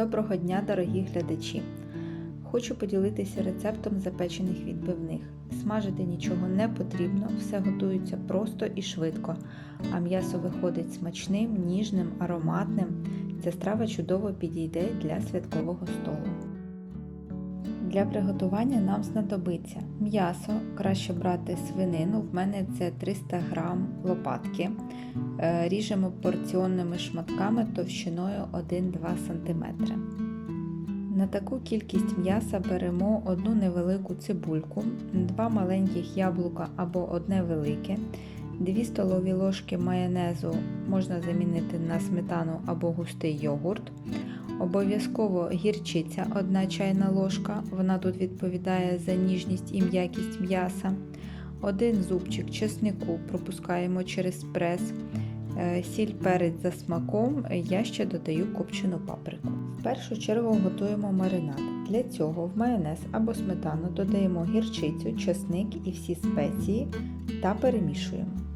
Доброго дня, дорогі глядачі! Хочу поділитися рецептом запечених відбивних. Смажити нічого не потрібно, все готується просто і швидко, а м'ясо виходить смачним, ніжним, ароматним. Ця страва чудово підійде для святкового столу. Для приготування нам знадобиться м'ясо, краще брати свинину, в мене це 300 г лопатки. Е, Ріжемо порціонними шматками товщиною 1-2 см. На таку кількість м'яса беремо одну невелику цибульку, два маленьких яблука або одне велике, 2 столові ложки майонезу можна замінити на сметану або густий йогурт. Обов'язково гірчиця 1 чайна ложка, вона тут відповідає за ніжність і м'якість м'яса. Один зубчик чеснику пропускаємо через прес, е, сіль перець за смаком, я ще додаю копчену паприку. В першу чергу готуємо маринад. Для цього в майонез або сметану додаємо гірчицю, чесник і всі спеції та перемішуємо.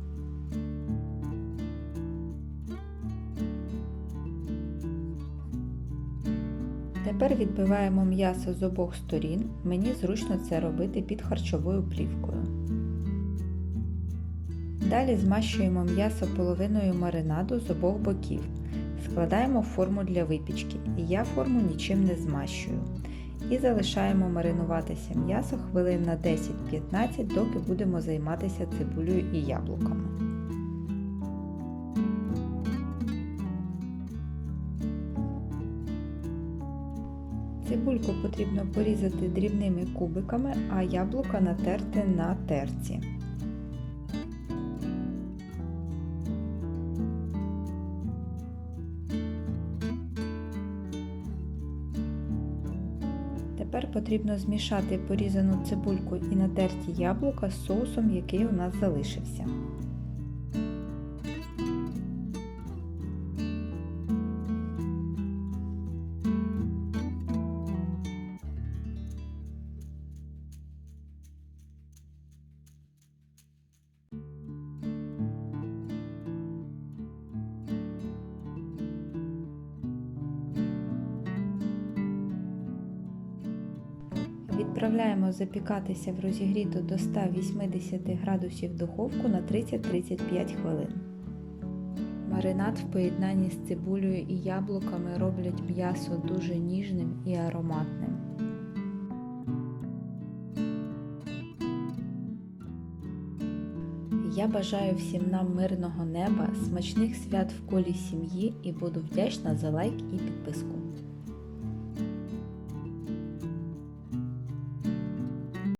Тепер відбиваємо м'ясо з обох сторін. Мені зручно це робити під харчовою плівкою. Далі змащуємо м'ясо половиною маринаду з обох боків. Складаємо форму для випічки, я форму нічим не змащую. І залишаємо маринуватися м'ясо хвилин на 10-15, доки будемо займатися цибулею і яблуками. Цибульку потрібно порізати дрібними кубиками, а яблука натерти на терці. Тепер потрібно змішати порізану цибульку і натерті яблука з соусом, який у нас залишився. Відправляємо запікатися в розігріту до 180 градусів духовку на 30-35 хвилин. Маринад в поєднанні з цибулею і яблуками роблять м'ясо дуже ніжним і ароматним. Я бажаю всім нам мирного неба, смачних свят в колі сім'ї і буду вдячна за лайк і підписку.